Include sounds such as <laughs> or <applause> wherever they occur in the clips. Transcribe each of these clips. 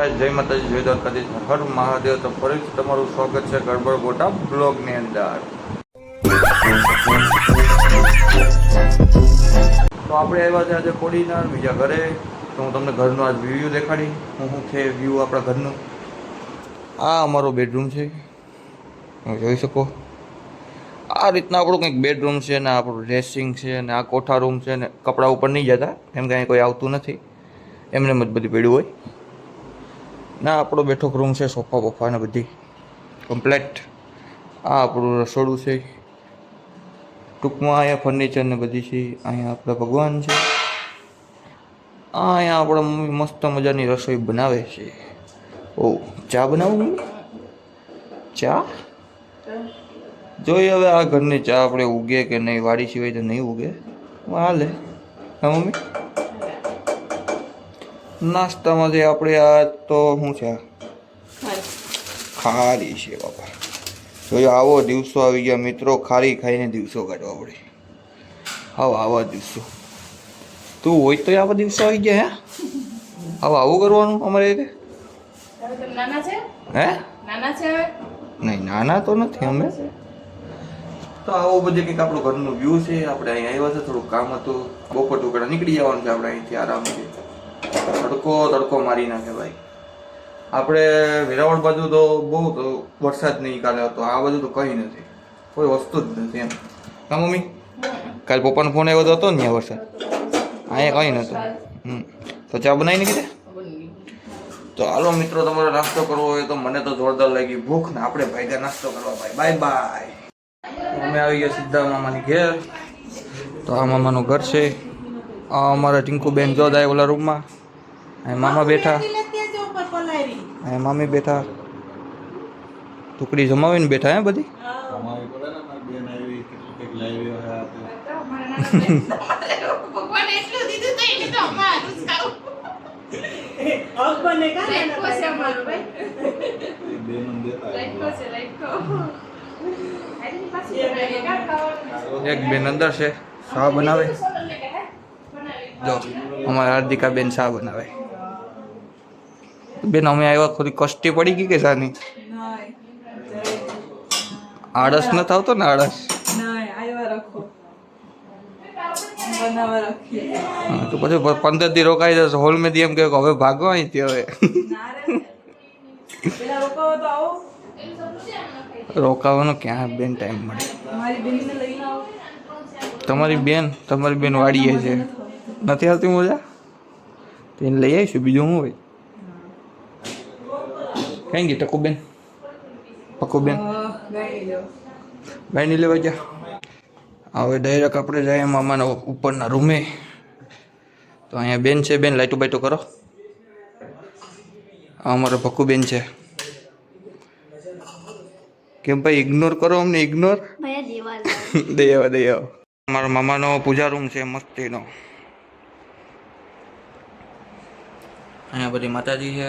જય માતાજી, જય દ્વારકાધીશ. હર મહાદેવ. તો ફરીથી તમારું સ્વાગત છે ગડબડ ગોટા બ્લોગની અંદર. તો આપણે આવ્યા છે આજે કોડીનાર બીજા ઘરે. તો હું તમને ઘરનો આજ વ્યૂ દેખાડી. હું શું છે વ્યૂ આપણા ઘરનું? આ અમારો બેડરૂમ છે. તમે જોઈ શકો. આ રીતના આપણું કંઈક બેડરૂમ છે ને આપણું ડ્રેસિંગ છે ને આ કોઠા રૂમ છે ને કપડાં ઉપર નહીં જતા. કેમ કે કોઈ આવતું નથી. એમને જ બધી પડ્યું હોય. ના, આપણો બેઠક રૂમ છે, સોફા બોફા બધી. કમ્પ્લેટ આ આપણું રસોડું છે. ટૂંકમાં અહીંયા ફર્નિચર ને બધી છે. અહીંયા આપણા ભગવાન છે. આ અહીંયા આપણા મમ્મી મસ્ત મજાની રસોઈ બનાવે છે. ઓ, ચા બનાવું ચા? જોઈએ હવે આ ઘરની ચા આપણે ઉગે કે નહીં? વાડી સિવાય તો નહીં ઉગે. હાલે હા, મમ્મી? નાસ્તામાંથી આપણે આ તો શું છે? ખારી. છે બાપા. જોયો આવો દિવસો આવી ગયા મિત્રો ખારી ખાઈને દિવસો કાઢવા પડે. આવો આવા દિવસો. તું હોય તો આવા દિવસો આવી ગયા હે? હવે આવું કરવાનું અમારે રીતે? હવે હે? હવે? નહીં નાના તો નથી અમે. તો આવો બધે કંઈક આપણું ઘરનું વ્યૂ છે. આપણે અહીં આવ્યા છે થોડું કામ હતું. બપોર ટુકડા નીકળી જવાનું છે આપણે અહીંથી આરામથી. તડકો તડકો મારી નાખે ભાઈ. આપણે વેરાવળ બાજુ તો બહુ વરસાદ નહીં કાલે હતો. આ બાજુ તો કંઈ નથી. કોઈ વસ્તુ જ નથી એમ. હા, મમ્મી? કાલે પપ્પાનો ફોન આવ્યો હતો ને ત્યાં વરસાદ? અહીંયા કંઈ નહોતું. હમ. તો ચા બનાવીને કીધે? તો હાલો મિત્રો, તમારે નાસ્તો કરવો હોય તો મને તો જોરદાર લાગી. ભૂખ ને આપણે ભાઈગા નાસ્તો કરવા ભાઈ. Bye bye. અમે આવી ગયા સીધા મામાની ઘેર. તો આ મામાનું ઘર છે. અમારા ટીંકુબેન જો જાય ઓલા રૂમમાં. અહીં મામા બેઠા. અહીં મામી બેઠા. ટુકડી જમાવીને બેઠા હે બધી? એક બેન અંદર છે. શાહ બનાવે સોલર લેકે હે? બનાવી. જો અમારા હાર્દિકા બેન શા બનાવે. બેન અમે આવ્યા થોડી કષ્ટી પડી ગઈ કે શાની આળસ ન આવતો ને આળસ? હા, તો પછી પંદર દી રોકાઈ જશે. હોલ મેં દી એમ કે હવે ભાગો અહીંથી હવે. રોકાવાનો ક્યાં બેન ટાઈમ મળે? તમારી બેન તમારી બેન વાડીએ છે. નથી આવતી મજા? તેને લઈ આવીશું બીજું શું હોય? કઈ ગઈ ટકુબેન? બેન પકુ બેન ગાયની લેવા ગયા હવે ડાયરેક્ટ આપણે જઈએ મામાના ઉપરના રૂમે. તો અહીંયા બેન છે બેન લાઈટો બાઈટો કરો. અમારો અમારા ભક્કુ બેન છે. કેમ ભાઈ ઇગ્નોર કરો અમને ઇગ્નોર <laughs> દઈ આવો દઈ આવો. મારા મામાનો પૂજા રૂમ છે મસ્તીનો. અહીંયા બધી માતાજી છે.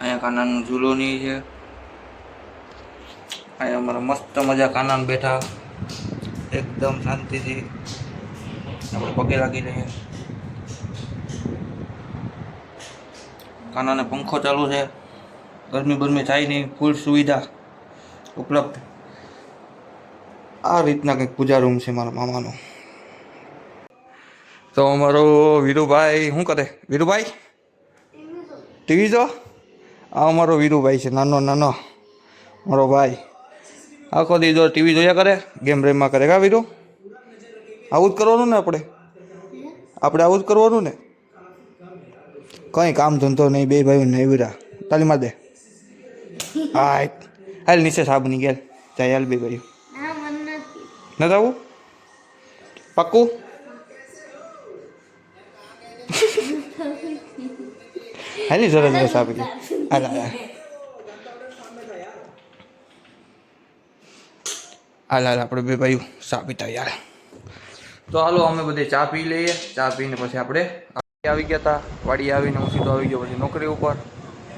અહીંયા કાનાનું ઝૂલોની છે. અહીંયા અમારા મસ્ત મજા કાનાન બેઠા. એકદમ શાંતિથી. આપણે પગે લાગી લઈએ કાનાને પંખો ચાલુ છે. ગરમી બરમી થાય નહીં. ફૂલ સુવિધા ઉપલબ્ધ. આ રીતના કંઈક પૂજા રૂમ છે મારા મામાનો. તો અમારો વીરુભાઈ શું કરે? વીરુભાઈ? ટીવી જો. આ અમારો વીરુભાઈ છે નાનો નાનો. મારો ભાઈ. આખો દીધો ટીવી જોયા કરે ગેમ રેમમાં કરે. કા વીરુ? આવું જ કરવાનું ને આપણે? આપણે આવું જ કરવાનું ને? કંઈ કામ ધંધો નહીં બે ભાઈ નહીં વીરા તાલી માર દે. હા હાલ નીચે સાબની ગયા જાય હાલ બે ભાઈ નથી. આવું? પાક્કું? હાલી જરા જરા સાબ કે હાલ હાલ હાલ. આપણે બે ભાઈ પીતા યાર તો હાલો, અમે બધે ચા પી લઈએ. ચા પીને પછી આપણે આવી ગયા હતા વાડી આવીને હું સીધો આવી ગયો પછી નોકરી ઉપર.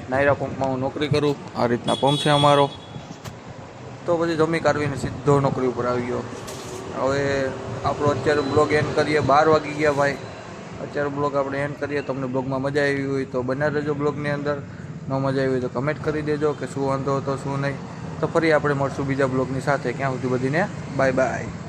નાયરા પંપમાં હું નોકરી કરું. આ રીતના પંપ છે અમારો. તો પછી જમી કાઢવીને સીધો નોકરી ઉપર આવી ગયો. હવે આપણો અત્યારે બ્લોગ એન્ડ કરીએ. બાર વાગી ગયા ભાઈ. અત્યારે બ્લોગ આપણે એન્ડ કરીએ તમને બ્લોગમાં મજા આવી હોય તો બના રહેજો બ્લોગની અંદર. ન મજા આવી હોય તો કમેન્ટ કરી દેજો કે શું વાંધો હતો, શું નહીં. તો ફરી આપણે મળશું બીજા બ્લોગની સાથે. ક્યાં સુધી બધીને બાય બાય